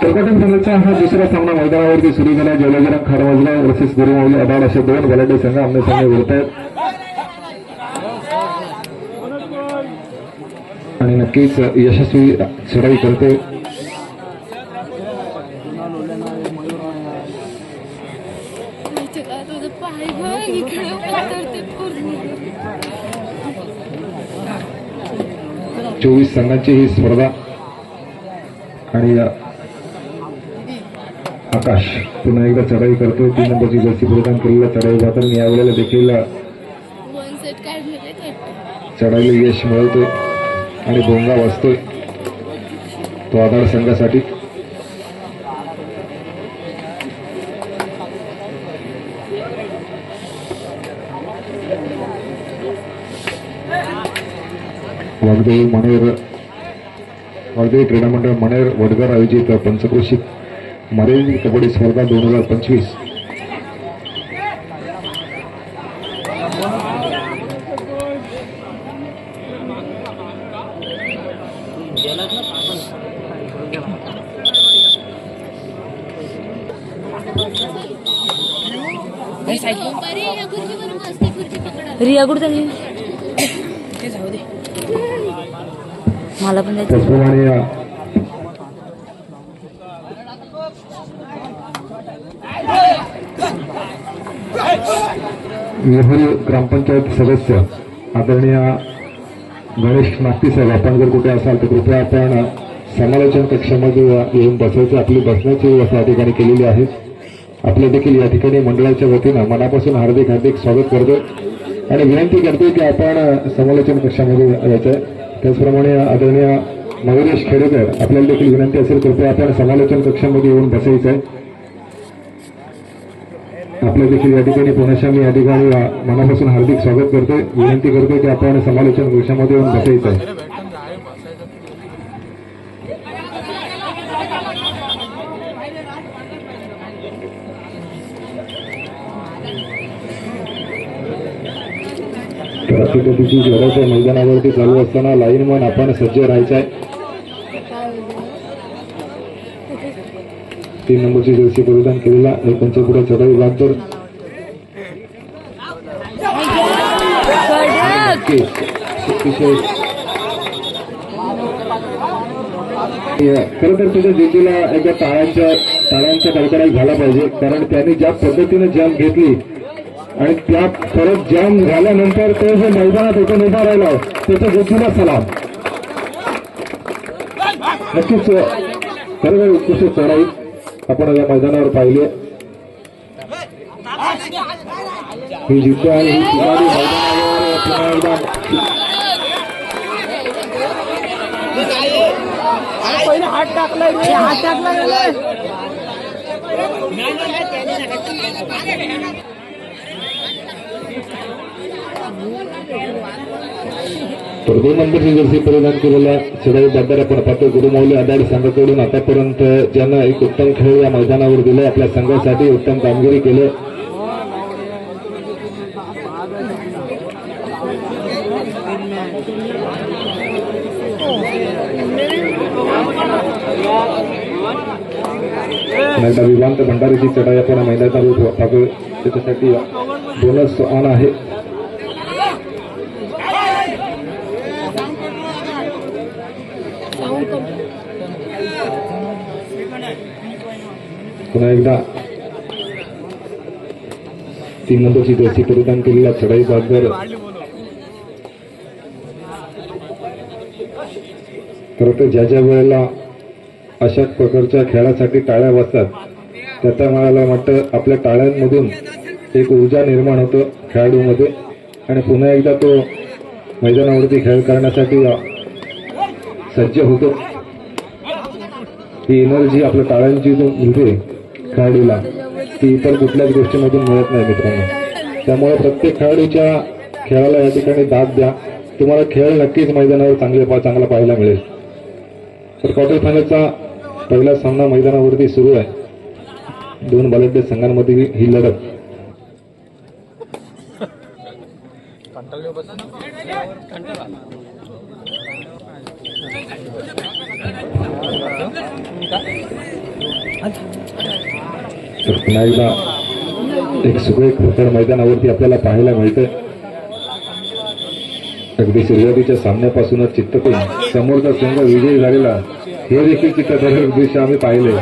कर्कटक संघाचा हा दुसरा सामना मैदानावरती सुरू झाला. जलजरा खारवाजला वर्सेस गुरुमावली अडाड असे दोन गलाटे संघ आमने सामने उरत आहेत आणि नक्कीच यशस्वी चढाई करते. चोवीस संघांची ही स्पर्धा. आणि आकाश पुन्हा एकदा चढाई करतोय. तीन नंबरची जर्सी प्रदान केलेला चढाई जाताना यावेळेला देखील चढाईला यश मिळवतोय आणि भोंगा वाजतोय. तो आधार संघासाठी. वागदेवी मनेर. वागदेवी क्रीडा मंडळ मनेर वडगाव आयोजित पंचक्रोशीत मरेल कबड्डी स्पर्धा दोन हजार पंचवीस. रिया कुठे झाली ते जाऊ दे मला पण जायचं त्याचप्रमाणे ग्रामपंचायत सदस्य आदरणीय गणेश नागती साहेब आपण जर कुठे असाल तर कृपया आपण समालोचन कक्षामध्ये येऊन बसायचं. आपली बसण्याची व्यवस्था या ठिकाणी केलेली आहे. आपल्या देखील या ठिकाणी मंडळाच्या वतीनं मनापासून हार्दिक हार्दिक स्वागत करतो आणि विनंती करतो की आपण समालोचन कक्षामध्ये यायचं आहे. त्याचप्रमाणे आदरणीय मयुरेश खेडेकर आपल्याला देखील विनंती असेल कृपया आपण समालोचन कक्षामध्ये येऊन बसायचं आहे आपल्या देखील या ठिकाणी पुण्याच्या मी या ठिकाणी मनापासून हार्दिक स्वागत करतोय. विनंती करतोय की आपण समालोचन कक्षामध्ये येऊन बसायचं आहे तर लढत आहे मैदानावरती चालू असताना लाईन मन आपण सज्ज राहायचं आहे. तीन नंबरची जर्सी परिधान केलेला एक पंचपुढे चढाई नक्कीच अतिशय खरं तर तुझ्या जिद्दीला एकदा टाळ्यांच्या टाळ्यांचा कडकडाट झाला पाहिजे. कारण त्यांनी ज्या पद्धतीने जॅम घेतली आणि त्या परत जॅम झाल्यानंतर तो जो मैदानात एकूण उभा राहिला. त्याच्या जिद्दीला सलाम. नक्कीच खरं उत्कृष्ट चढाई आपण या मैदानावर पाहिली ही जिद्द आणि ही खिलाडी मैदानावर पुन्हा एकदा तर दोन नंबरची जर्सी परिधान केलेल्या चढाई बाजार आपण पाहतो गुरुमौली आदाड संघाकडून आतापर्यंत ज्यांना एक उत्तम खेळ या मैदानावर दिले आपल्या संघासाठी उत्तम कामगिरी केलं. नाहीतर विवांत भंडारीची चढाई आपण मैदानावर त्याच्यासाठी बोनस ऑन आहे. पुन्हा एकदा. तीन नंबरची जर्सी परिधान केलेला चढाई बाजार खरं तर ज्या ज्या वेळेला अशा प्रकारच्या खेळासाठी टाळ्या वाजतात त्याचा त्या मला वाटतं आपल्या टाळ्यांमधून एक ऊर्जा निर्माण होतं खेळाडूमध्ये. आणि पुन्हा एकदा तो मैदानावरती खेळ करण्यासाठी सज्ज होतो. ही एनर्जी आपल्या टाळ्यांची जो मिळते खेळाडूला ती इतर कुठल्याच गोष्टीमधून मिळत नाही मित्रांनो. त्यामुळे प्रत्येक खेळाडूच्या खेळाला या ठिकाणी दाद द्या. तुम्हाला खेळ नक्कीच मैदानावर चांगले चांगला पाहायला मिळेल. तर क्वार्टर फायनलचा पहिला सामना मैदानावरती सुरू आहे. दोन बलाढ्य संघांमध्ये ही लढत. रत्नाईला एक सुरेख प्रकार मैदानावरती आपल्याला पाहायला मिळतं अगदी सुरुवातीच्या सामन्यापासूनच चित्तकून समोरचा संघ विजयी झालेला हे देखील चित्रदर्शक दृश्य आम्ही पाहिले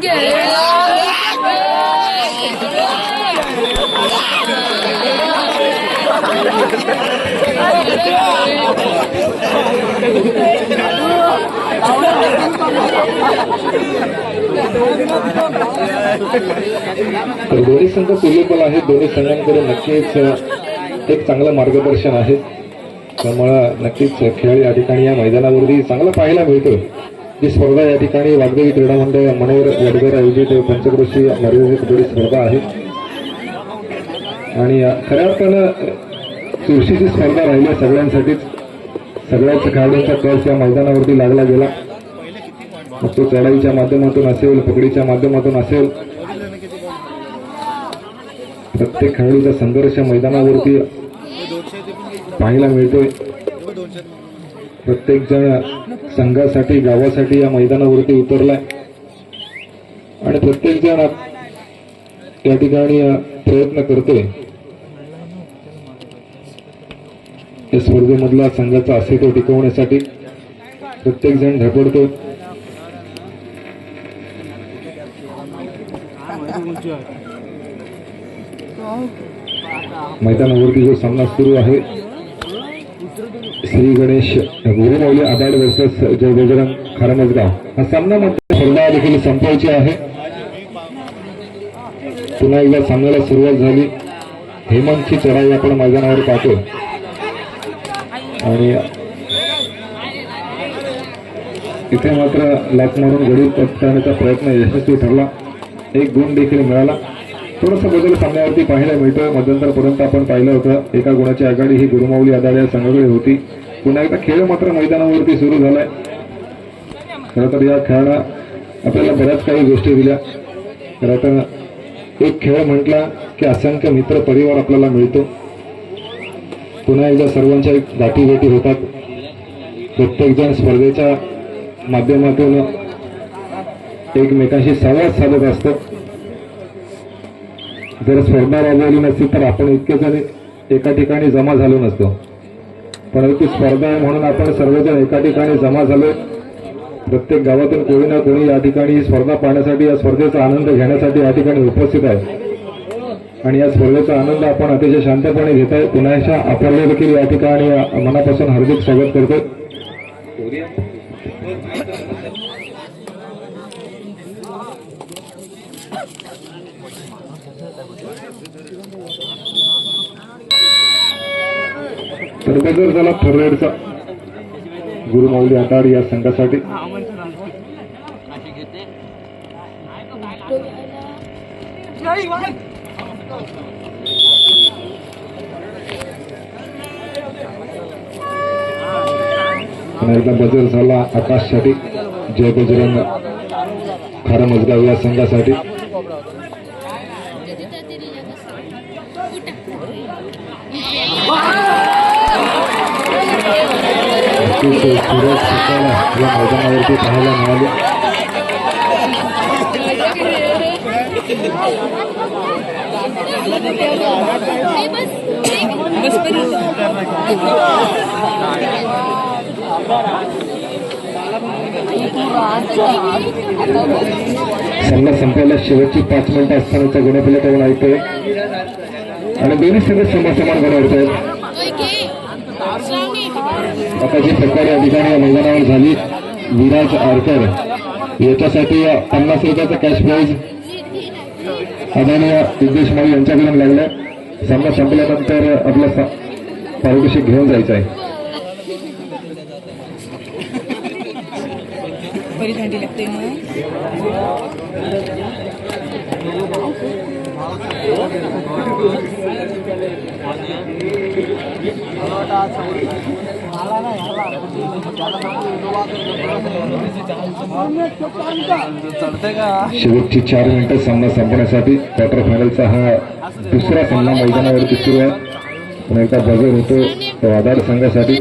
Yeah. तर दोन्ही संघ सुलेबल आहेत. दोन्ही संघांकडे नक्कीच एक चांगलं मार्गदर्शन आहे. त्यामुळं नक्कीच खेळ या ठिकाणी या मैदानावरती चांगला पाहायला मिळतो जी स्पर्धा या ठिकाणी वाग्देवी क्रीडा मंडळ मनोहर वडगर आयोजित पंचक्रोशी मर्यादित स्पर्धा आहे. आणि खऱ्या अर्थानं चुरशीची स्पर्धा राहिली आहे सगळ्यांसाठीच सगळ्याच खेळाडूंचा कस या मैदानावरती लागला गेला. मग तो चढाईच्या माध्यमातून असेल पकडीच्या माध्यमातून असेल. प्रत्येक खेळाडूचा संघर्ष मैदानावरती पाहायला मिळतोय. प्रत्येक जण संघासाठी गावासाठी या मैदानावरती उतरलाय. आणि प्रत्येक जण त्या ठिकाणी प्रयत्न करतोय. या स्पर्धेमधला संघाचा अस्तित्व टिकवण्यासाठी प्रत्येक जण झपडतो मैदानावरती जो सामना सुरू आहे श्री गणेश गुरुमौली आदाड वर्सेस जय बजरंग खारमजगाव. हा सामना मात्र स्पर्धा देखील संपवायची आहे. पुन्हा एकदा सामन्याला सुरुवात झाली. हेमंतची चढाई आपण मैदानावर पाहतो आणि इथे मात्र लाच मारून गडी पटण्याचा प्रयत्न यशस्वी ठरला. एक गुण देखील मिळाला. थोडंसं बदल सामन्यावरती पाहायला मिळतोय. मध्यंतरपर्यंत आपण पाहिलं होतं एका गुणाची आघाडी ही गुरुमाऊली आदाड संघाकडे होती. पुन्हा एकदा खेळ मात्र मैदानावरती सुरू झालाय. खरं तर या खेळानं आपल्याला बऱ्याच काही गोष्टी दिल्या. खरं तर एक खेळ म्हटला की असंख्य मित्र परिवार आपल्याला मिळतो. पुन्हा एकदा सर्वांच्या एक गाठीभेटी होतात. प्रत्येकजण स्पर्धेच्या माध्यमातून एकमेकांशी संवाद साधत असतो. जर स्पर्धा राबवली नसती तर आपण इतके जण एका ठिकाणी जमा झालो नसतो. परंतु स्पर्धा आहे म्हणून आपण सर्वजण एका ठिकाणी जमा झालो. प्रत्येक गावातून कोणी ना कोणी या ठिकाणी स्पर्धा पाहण्यासाठी या स्पर्धेचा आनंद घेण्यासाठी या ठिकाणी उपस्थित आहे. आणि या स्पर्धेचा आनंद आपण अतिशय शांतपणे घेत आहे पुन्हा एकदा आपल्याला देखील या ठिकाणी मनापासून हार्दिक स्वागत करतो. तर झाला फरवेडचा गुरुमाऊली आटाड या संघासाठी. एकदा बदल झाला आकाशसाठी. जय बजरंग. खारमजगाव या संघासाठी. नक्कीच सुरज या मैदानावरती पाहायला मिळाले. बस करू सामना संपायला शेवटची पाच मिनिटं असतानाचा गुणफलकावर ऐकतोय आणि दोन्ही संघ समसमान गणावत आहेत आता जी प्रकारे या ठिकाणी या मैदानावर झाली विराज आरकर. याच्यासाठी पन्नास रुपयाचा कॅश प्राईज आदरणीय सिद्धेश माळी यांच्याकडून लागलाय सामना संपल्यानंतर आपला सा- पारितोषिक घेऊन जायचं आहे बरी थंडी लागते शेवटची चार मिनिटं सामना संपण्यासाठी क्वार्टर फायनलचा हा दुसरा सामना मैदानावरती सुरू आहे. पुन्हा एकदा बजर होतो. तो आधार संघासाठी.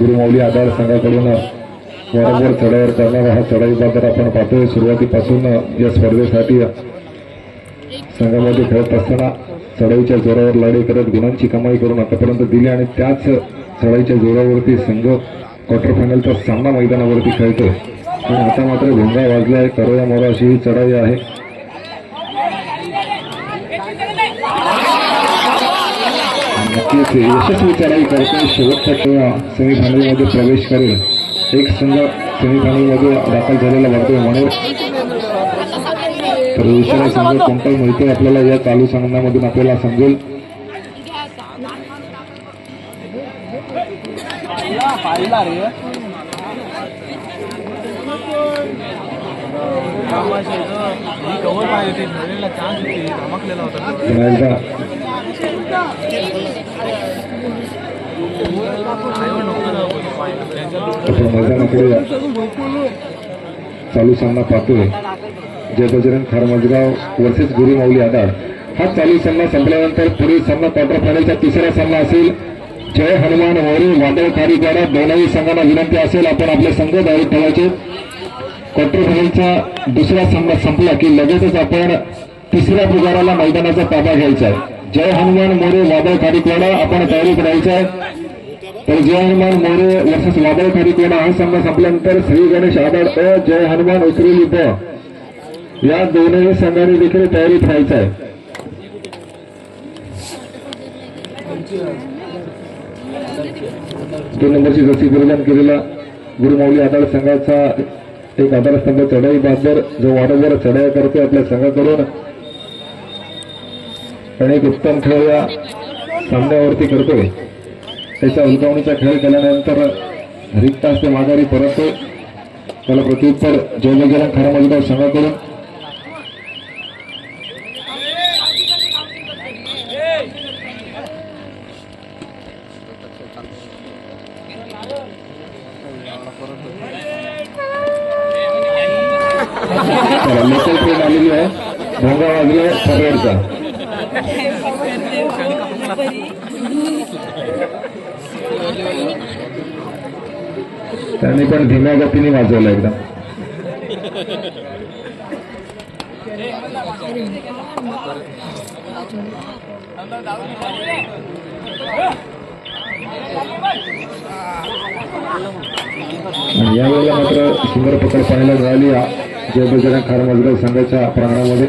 गुरुमौली आधार संघाकडून वारंवार चढावर करणारा हा चढाई बाजार आपण पाहतोय सुरुवातीपासून या स्पर्धेसाठी संघामध्ये खेळत असताना चढाईच्या जोरावर लढाई करत गुणांची कमाई करून आतापर्यंत दिली आणि त्याच चढाईच्या जोरावरती संघ क्वार्टर फायनलचा सामना मैदानावरती खेळतोय. आणि आता मात्र भोंगा आहे करोया मोरा अशी ही चढाई आहे. नक्कीच यशस्वी चढाई करतोय शेवटच्या किंवा सेमीफायनलमध्ये प्रवेश करेल. एक संघ सेमीफायनलमध्ये दाखल झालेला वाटतोय म्हणून तर दुसरा संघ कोणता मिळतोय आपल्याला या चालू सामन्यामधून आपल्याला समजेल. आपण मैदानाकडे चालू सामना पाहतोय. जय बजरंग खारमजगाव वर्सेस गुरु माऊली आधार. हा चालू सामना संपल्यानंतर पुढील सामना क्वार्टर फायनलचा तिसरा सामना असेल. जय हनुमान मोरे वादळकारी द्वारा दोनही संघांना विनंती असेल. आपण आपले संघ दावी ठेवायचे. क्वार्टर फायनलचा दुसरा सामना संपला की लगेचच आपण तिसऱ्या पुजाराला मैदानाचा ताबा घ्यायचा आहे. जय हनुमान मोरे वादळ खारीकवाडा आपण तयारी करायचं आहे तर जय हनुमान मोरे वर्सेस वादळ खारीकवाडा हा सामना संपल्यानंतर श्री गणेश आदळ अ जय हनुमान उतरेली ब या दोनही संघाने देखील तयारी राहायचं आहे दोन नंबरची जशी परिधान केलेला गुरुमाऊली आधार संघाचा एक आधारस्तंभ चढाई बादर जो वारंवार चढाई करतो आपल्या संघाकडून. अनेक उत्तम खेळ या सामन्यावरती करतोय. त्याच्या उलगावणीचा खेळ केल्यानंतर रिक्त असते माघारी परततोय. त्याला प्रत्युत्तर जयबजरंग खरा मजगाव संघाकडून चला, लोकल ट्रेन आलेली आहे भोंगा वाजला फरवडचा त्यांनी पण धीम्या गतीने वाजवलं एकदम. यावेळेला मात्र सुंदर पकड पाहायला मिळाली जय बजरंग खार मजगाव संघाच्या प्रांगणामध्ये.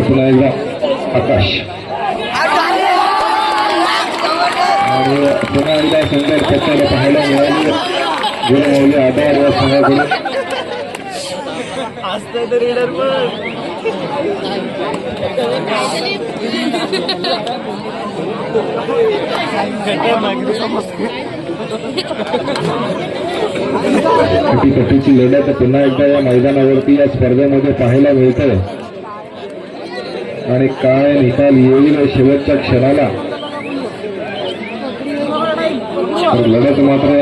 तर पुन्हा एकदा आकाश आणि पुन्हा एकदा सुंदर पाहायला मिळाली गुरुमौली आधार या संघाकडून कटीची लढत पुन्हा एकदा या मैदानावरती या स्पर्धेमध्ये पाहायला मिळतंय आणि काय निकाल येईल शेवटच्या क्षणाला? तर लढत मात्र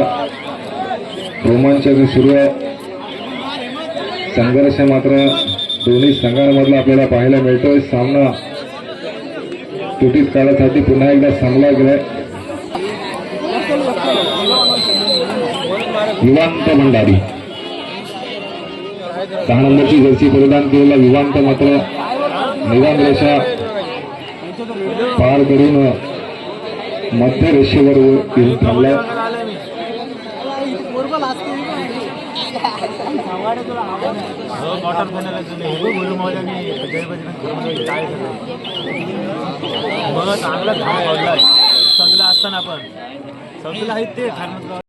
रोमांचक सुरू आहे. संघर्ष मात्र दोन्ही संघांमधला आपल्याला पाहायला मिळतोय. सामना तुटीत काळासाठी पुन्हा एकदा थांबला गेलाय. विवांत भंडारी सहा नंबरची जर्सी परिधान केलेला विवांत मात्र रेषा पार करून मध्य रेषेवर येऊन थांबला. चांगला असताना पण. सगळं आहे ते